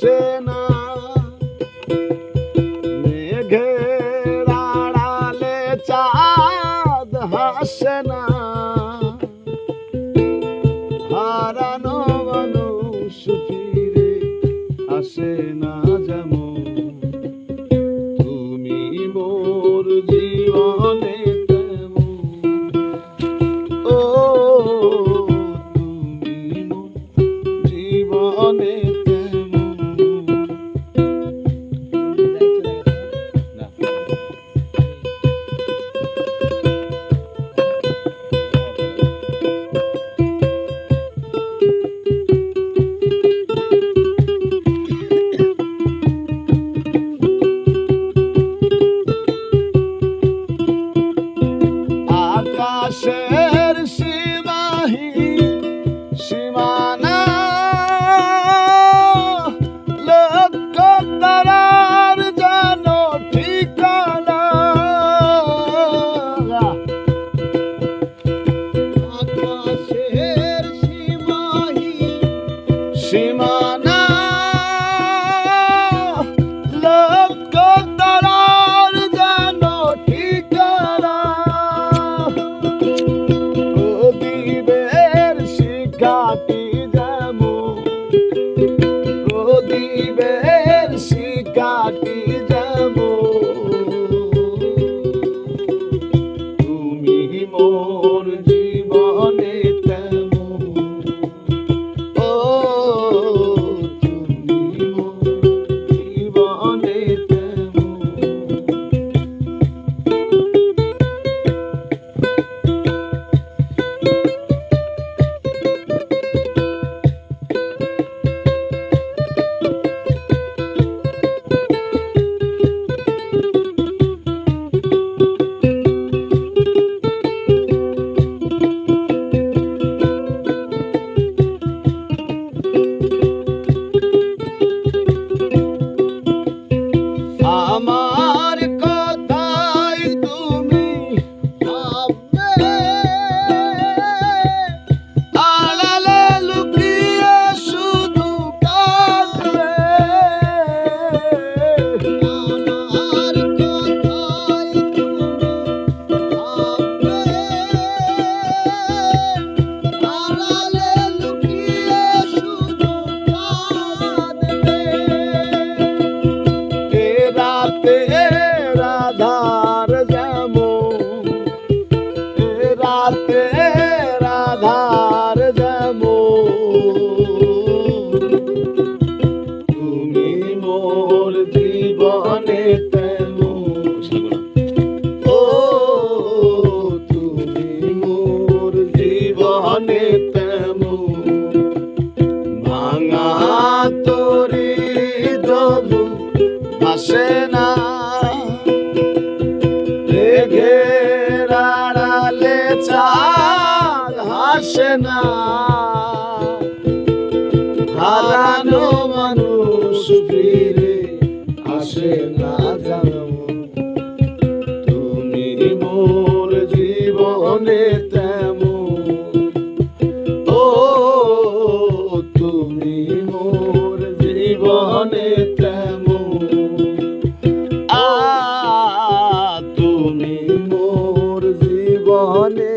হাসে না মেঘের আড়ালে চাঁদ হাসে না। হারানো মানুষ ফিরে আসে না যেমন। তুমি মোর জীবনে জীবনে সীমানা। লক্ষ তারার যেন ঠিকানা। প্রদীপের শিখাটি যেমন প্রদীপের শিখাটি আসে না। রাড়ালে চাল হাসে না। হারানো মানুষ ফিরে আসে না জানো। তুমি মোর জীবনে তেমন। ও, তুমি মোর জীবনে জীবনে